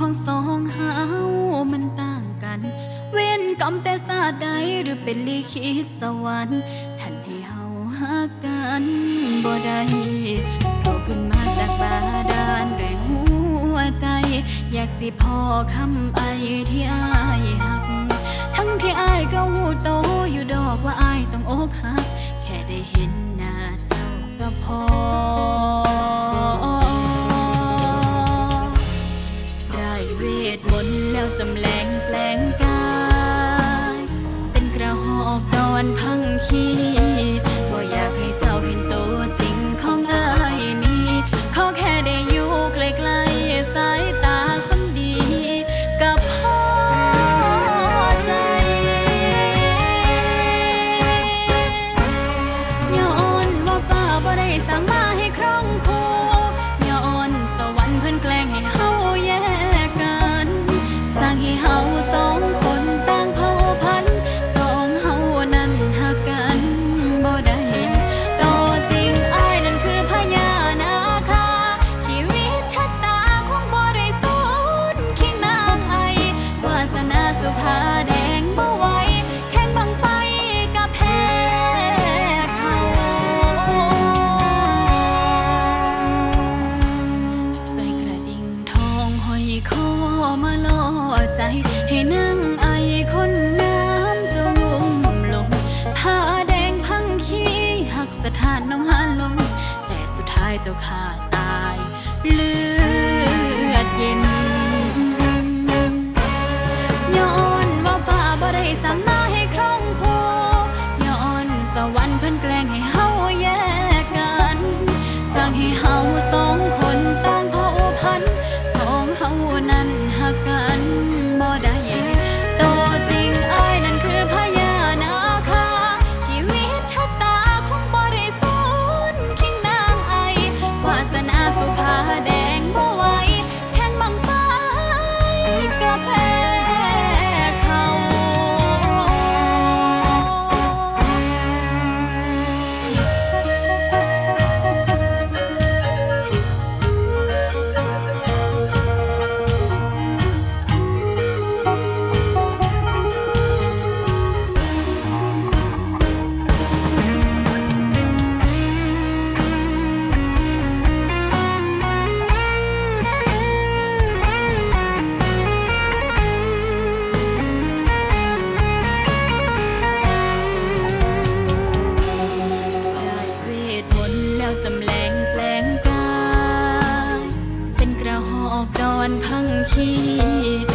ของสองหามันต่างกัน เว้นกรแต่สาใดหรือเป็นลิขิตสวรรค์ท่นให้เฮาหากันบ่ได้โตขึ้นมาจากบาดาลด้วหัวใจ อยากสิพอคำไอที่อายหัก ที่อายก็หูโตอยู่ดอกว่าอายต้องอกหัก แค่ได้เห็นหน้าเจ้าก็พอ ได้เวทมนต์แล้วจำแรงแปลงกาย เป็นกระหอกนอนพังขี้ 听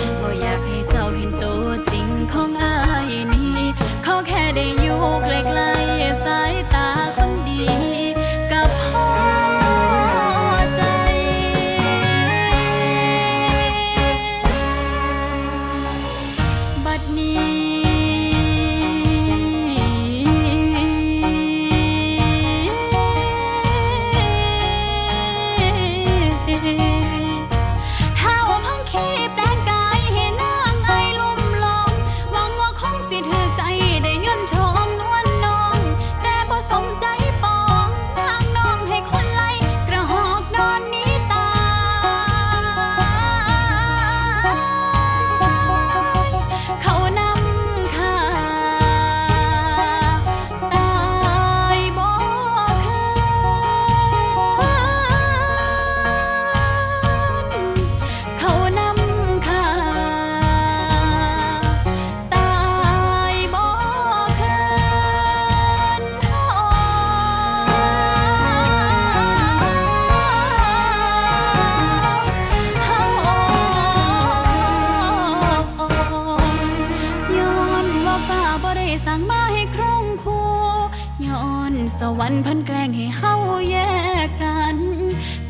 วรรค์พันแกล้งให้เฮาแยกกัน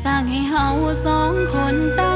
สร้างให้เฮาสองคนตั้ง